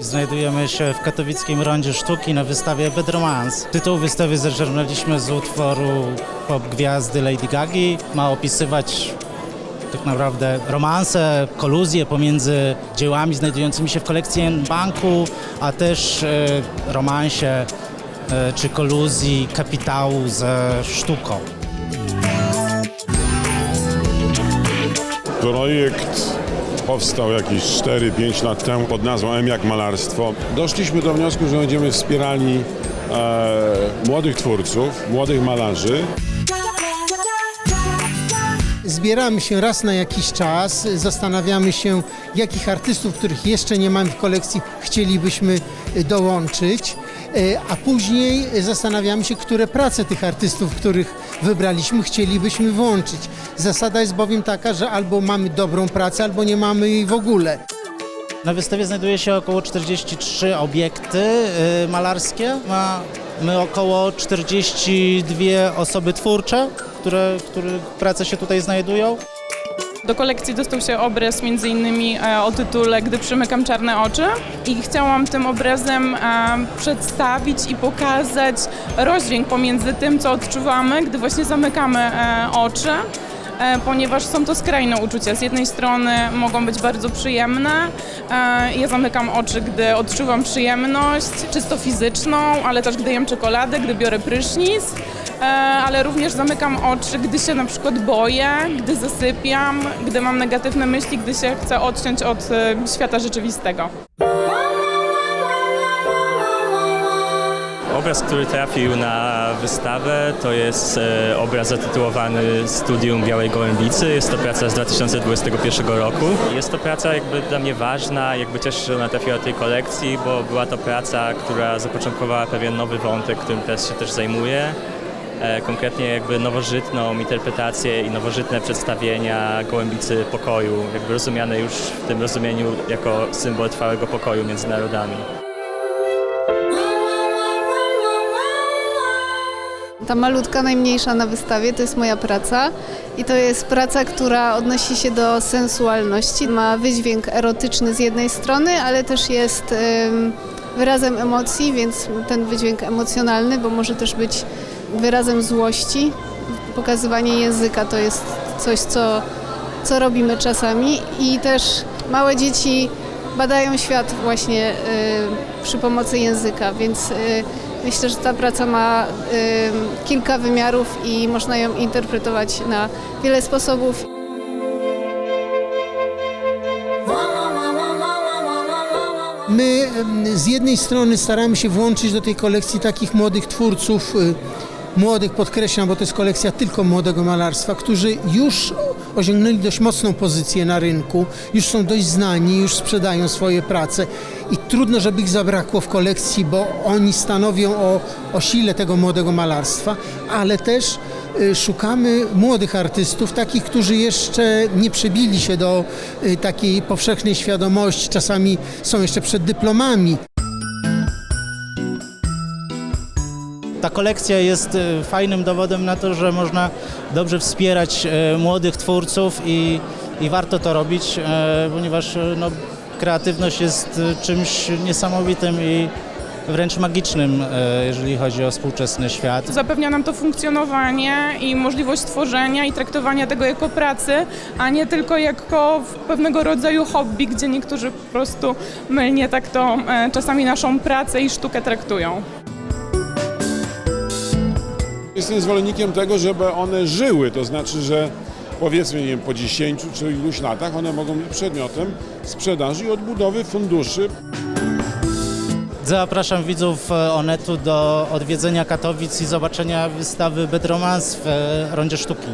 Znajdujemy się w katowickim Rondzie Sztuki na wystawie Bad. Tytuł wystawy zażernaliśmy z utworu pop gwiazdy Lady Gagi. Ma opisywać tak naprawdę romanse, koluzje pomiędzy dziełami znajdującymi się w kolekcji banku, a też e, romansie e, czy koluzji kapitału ze sztuką. Projekt powstał jakieś 4-5 lat temu pod nazwą M jak malarstwo. Doszliśmy do wniosku, że będziemy wspierali e, młodych twórców, młodych malarzy. Zbieramy się raz na jakiś czas, zastanawiamy się, jakich artystów, których jeszcze nie mamy w kolekcji, chcielibyśmy y, dołączyć, y, a później zastanawiamy się, które prace tych artystów, których wybraliśmy, chcielibyśmy włączyć. Zasada jest bowiem taka, że albo mamy dobrą pracę, albo nie mamy jej w ogóle. Na wystawie znajduje się około 43 obiekty y, malarskie. Mamy około 42 osoby twórcze, które, których prace się tutaj znajdują. Do kolekcji dostał się obraz między innymi e, o tytule Gdy przymykam czarne oczy i chciałam tym obrazem e, przedstawić i pokazać rozdźwięk pomiędzy tym, co odczuwamy, gdy właśnie zamykamy e, oczy. Ponieważ są to skrajne uczucia. Z jednej strony mogą być bardzo przyjemne. Ja zamykam oczy, gdy odczuwam przyjemność, czysto fizyczną, ale też gdy jem czekoladę, gdy biorę prysznic. E, ale również zamykam oczy, gdy się na przykład boję, gdy zasypiam, gdy mam negatywne myśli, gdy się chcę odciąć od e, świata rzeczywistego. Obraz, który trafił na wystawę, to jest e, obraz zatytułowany Studium Białej Gołębicy. Jest to praca z 2021 roku. Jest to praca jakby dla mnie ważna, jakby cieszę się, że ona trafiła do tej kolekcji, bo była to praca, która zapoczątkowała pewien nowy wątek, którym teraz się też zajmuję. E, Konkretnie jakby nowożytną interpretację i nowożytne przedstawienia gołębicy pokoju, jakby rozumiane już w tym rozumieniu jako symbol trwałego pokoju między narodami. Ta malutka, najmniejsza na wystawie, to jest moja praca i to jest praca, która odnosi się do sensualności. Ma wydźwięk erotyczny z jednej strony, ale też jest em, wyrazem emocji, więc ten wydźwięk emocjonalny, bo może też być wyrazem złości. Pokazywanie języka to jest coś, co, co robimy czasami i też małe dzieci badają świat właśnie y, przy pomocy języka, więc y, myślę, że ta praca ma y, kilka wymiarów i można ją interpretować na wiele sposobów. My em, z jednej strony staramy się włączyć do tej kolekcji takich młodych twórców, y, młodych podkreślam, bo to jest kolekcja tylko młodego malarstwa, którzy już osiągnęli dość mocną pozycję na rynku, już są dość znani, już sprzedają swoje prace i trudno, żeby ich zabrakło w kolekcji, bo oni stanowią o, o sile tego młodego malarstwa, ale też y, szukamy młodych artystów, takich, którzy jeszcze nie przebili się do y, takiej powszechnej świadomości, czasami są jeszcze przed dyplomami. Ta kolekcja jest e, fajnym dowodem na to, że można dobrze wspierać e, młodych twórców i, i warto to robić, e, ponieważ no, kreatywność jest czymś niesamowitym i wręcz magicznym, jeżeli chodzi o współczesny świat. Zapewnia nam to funkcjonowanie i możliwość tworzenia i traktowania tego jako pracy, a nie tylko jako pewnego rodzaju hobby, gdzie niektórzy po prostu mylnie tak to e, czasami naszą pracę i sztukę traktują. Jestem zwolennikiem tego, żeby one żyły, to znaczy, że powiedzmy nie wiem, po 10 czy iluś latach one mogą być przedmiotem sprzedaży i odbudowy funduszy Zapraszam widzów e, Onetu do odwiedzenia Katowic i zobaczenia wystawy Bed Romance w e, Rondzie Sztuki.